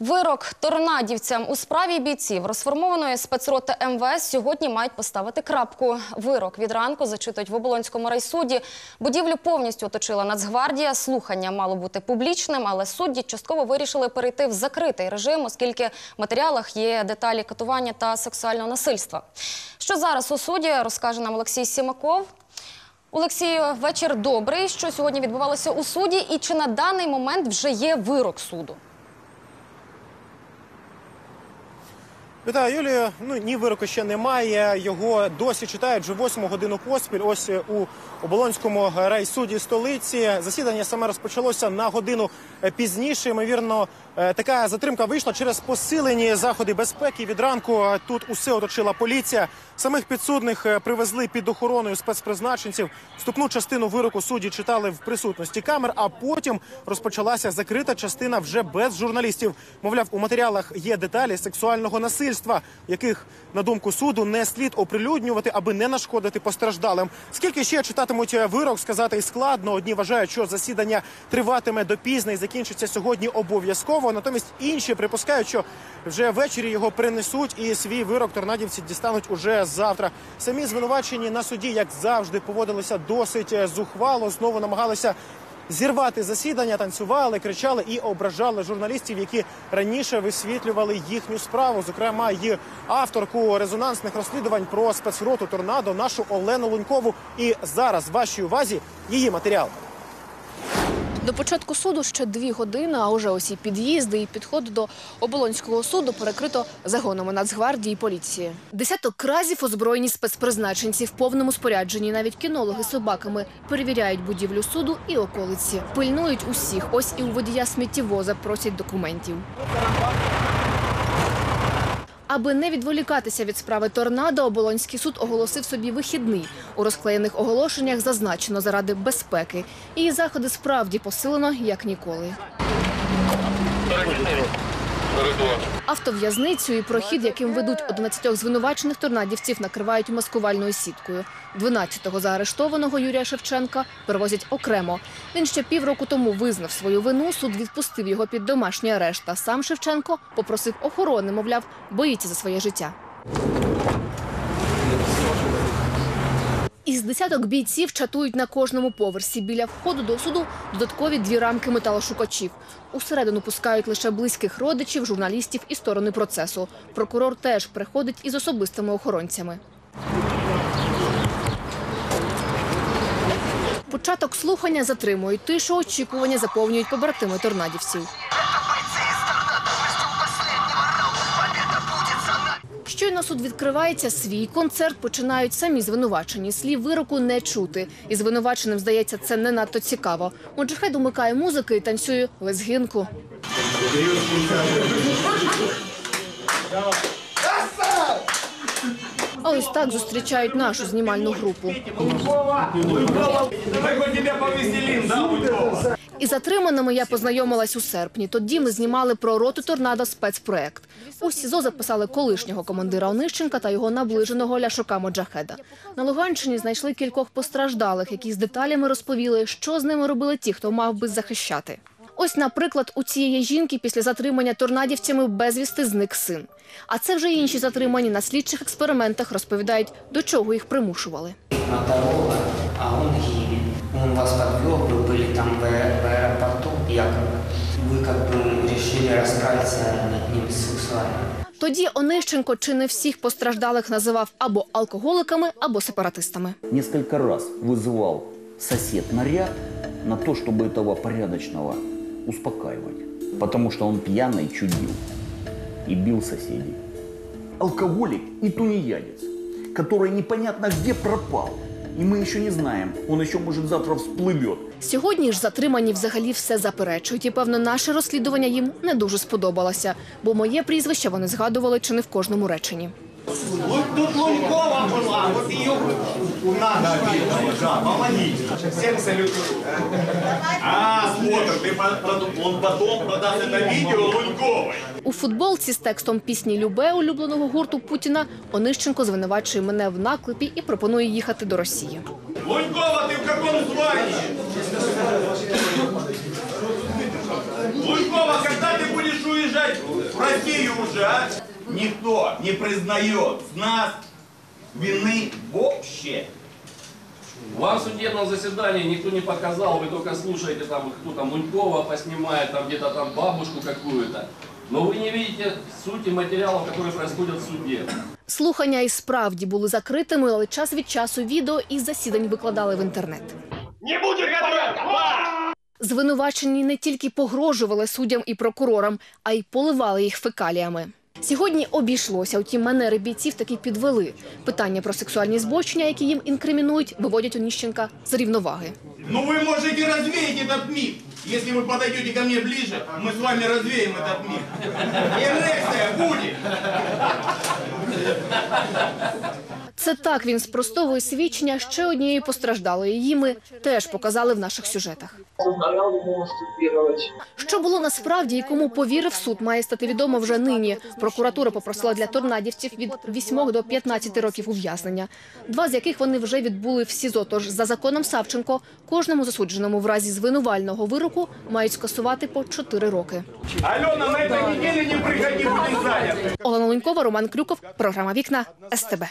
Вирок торнадівцям у справі бійців розформованої спецроти МВС сьогодні мають поставити крапку. Вирок від ранку зачитують в Оболонському райсуді. Будівлю повністю оточила Нацгвардія. Слухання мало бути публічним, але судді частково вирішили перейти в закритий режим, оскільки в матеріалах є деталі катування та сексуального насильства. Що зараз у суді, розкаже нам Олексій Сімаков. Олексію, вечір добрий. Що сьогодні відбувалося у суді, і чи на даний момент вже є вирок суду? Вітаю, Юлію. Ну ні, вироку ще немає. Його досі читають вже восьму годину поспіль. Ось е, у оболонському райсуді столиці. Засідання саме розпочалося на годину е, пізніше. Ймовірно, така затримка вийшла через посилені заходи безпеки. Від ранку е, тут усе оточила поліція. Самих підсудних е, привезли під охороною спецпризначенців. Вступну частину вироку судді читали в присутності камер, а потім розпочалася закрита частина вже без журналістів. Мовляв, у матеріалах є деталі сексуального насильства, яких на думку суду не слід оприлюднювати, аби не нашкодити постраждалим. Скільки ще читатимуть е, вирок, сказати і складно. Одні вважають, що засідання триватиме до пізно і закінчиться сьогодні обов'язково. Натомість інші припускають, що вже ввечері його принесуть і свій вирок торнадівці дістануть уже завтра. Самі звинувачені на суді, як завжди, поводилися досить е, зухвало. Знову намагалися зірвати засідання, танцювали, кричали і ображали журналістів, які раніше висвітлювали їхню справу. Зокрема, і авторку резонансних розслідувань про спецроту торнадо, нашу Олену Лунькову. І зараз вашій увазі її матеріал. До початку суду ще дві години, а уже усі під'їзди і підход до оболонського суду перекрито загонами Нацгвардії і поліції. Десяток разів озброєні спецпризначенці в повному спорядженні. Навіть кінологи собаками перевіряють будівлю суду і околиці. Пильнують усіх. Ось і у водія сміттєвоза просять документів. Аби не відволікатися від справи торнадо, Оболонський суд оголосив собі вихідний. У розклеєних оголошеннях зазначено заради безпеки. Її заходи справді посилено як ніколи. Автов'язницю і прохід, яким ведуть 11 звинувачених торнадівців, накривають маскувальною сіткою. 12-го заарештованого Юрія Шевченка перевозять окремо. Він ще півроку тому визнав свою вину. Суд відпустив його під домашній арешт. А сам Шевченко попросив охорони, мовляв, боїться за своє життя. Із десяток бійців чатують на кожному поверсі. Біля входу до суду додаткові дві рамки металошукачів. Усередину пускають лише близьких родичів, журналістів і сторони процесу. Прокурор теж приходить із особистими охоронцями. Початок слухання затримують. Тишу очікування заповнюють побратими торнадівців. Щойно суд відкривається, свій концерт починають самі звинувачені. Слів вироку не чути. І звинуваченим, здається, це не надто цікаво. Отже, хай домикає музики і танцює лезгінку. А ось так зустрічають нашу знімальну групу. І затриманими я познайомилась у серпні. Тоді ми знімали про роту торнадо спецпроект. У СІЗО записали колишнього командира Онищенка та його наближеного Ляшука Моджахеда. На Луганщині знайшли кількох постраждалих, які з деталями розповіли, що з ними робили ті, хто мав би захищати. Ось, наприклад, у цієї жінки після затримання торнадівцями безвісти зник син. А це вже інші затримані на слідчих експериментах розповідають, до чого їх примушували. на дорога, а он едет Он вас подвел, вы были там в, аэ- в аэропорту, якобы. Вы как бы решили расправиться над ним сексуально. Тоді Онищенко чи не всіх постраждалих називав або алкоголиками, або сепаратистами. Несколько раз вызывал сосед наряд на то, чтобы этого порядочного успокаивать. Потому что он пьяный чудил и бил соседей. Алкоголик и тунеядец, который непонятно где пропал. И мы еще не знаем, он еще может завтра всплывет. Сьогодні ж затримані взагалі все заперечують, і певно, наше розслідування їм не дуже сподобалося, бо моє прізвище вони згадували чи не в кожному реченні. Вот тут Лунькова была, вот ее надо обидеть, да, помогите. Всем салютую. А, смотр, ты по- по- он потом продаст это видео Луньковой. У футболці з текстом пісні Любе улюбленого гурту Путіна Онищенко звинувачує мене в наклепі і пропонує їхати до Росії. Лунькова, ты в каком звании? Лунькова, когда ты будешь уезжать? приезжать в Россию уже, а? Никто не признает с нас вины вообще. Вам в судебном заседании никто не показал, вы только слушаете там, кто там Лунькова поснимает, там где-то там бабушку какую-то. Но вы не видите сути материалов, которые происходят в суде. Слухання і справді були закритими, але час від часу відео із засідань викладали в інтернет. Не будет порядка! Звинувачені не тільки погрожували суддям і прокурорам, а й поливали їх фекаліями. Сьогодні обійшлося, утім, манери бійців таки підвели. Питання про сексуальні збочення, які їм інкримінують, виводять Оніщенка з рівноваги. Ну вы можете развеять этот миф. Если вы подойдете ко мне ближе, мы с вами развеем этот миф. Эрекция будет. Це так він спростовує свідчення ще однієї постраждалої. Її ми теж показали в наших сюжетах. Що було насправді і кому повірив суд, має стати відомо вже нині. Прокуратура попросила для торнадівців від 8 до 15 років ув'язнення, два з яких вони вже відбули в СІЗО. Тож за законом Савченко кожному засудженому в разі звинувального вироку мають скасувати по 4 роки. Алена, на этой неделе не приходи, будем заняты. Олена Лунькова, Роман Крюков, програма Вікна СТБ.